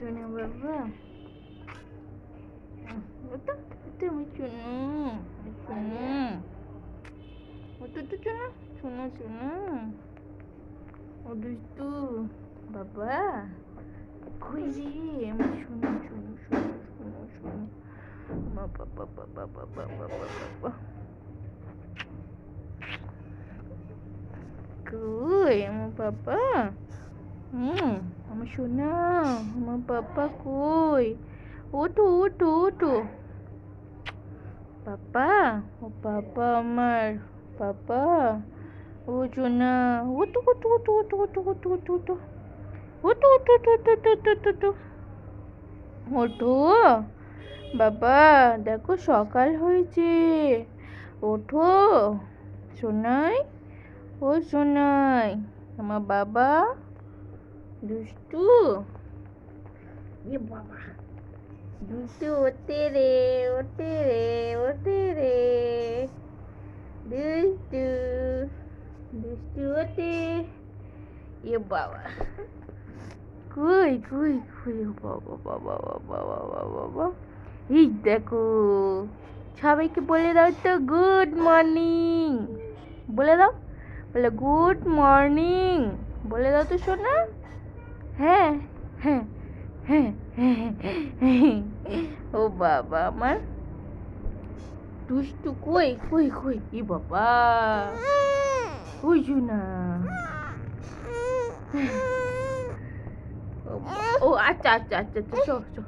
Cuna berapa? Betul? Betul cuna. Cuna. Betul tu cuna. Cuna cuna. Aduh tu. Bapa. kuih. Cuna cuna cuna cuna cuna. Bapa bapa bapa bapa bapa bapa. Kuih, mau. Kuih, mau papa. হুম আমার সোনা আমার পাপা কই ওঠো ওঠো ওঠো পাপা ও পাপা আমার পাপা ও সোনা ওঠো ওঠো ওঠো ওঠো ওঠো ওঠো ওঠো ওঠো ওঠো ওঠো ওঠো ওঠো ওঠো ওঠো ওঠো ওঠো বাবা দেখো সকাল হয়েছে ওঠো সোনাই ও সোনাই আমার বাবা দুষ্টু। এ বাবা। দুষ্টু ওতে রে ওতে রে ওতে রে। দুষ্টু দুষ্টু ওতে এ বাবা। কই কই কই ও বাবা বাবা বাবা বাবা বাবা। এই দেখো সবাইকে বলে দাও তো গুড মর্নিং বলে দাও? বলে গুড মর্নিং বলে দাও তো শোনা হ্যাঁ হ্যাঁ হ্যাঁ হ্যাঁ। ও বাবা, আমার। দুষ্টু কই কই কই? ই বাবা। ওই না। ও আচ্ছা আচ্ছা আচ্ছা আচ্ছা শো শো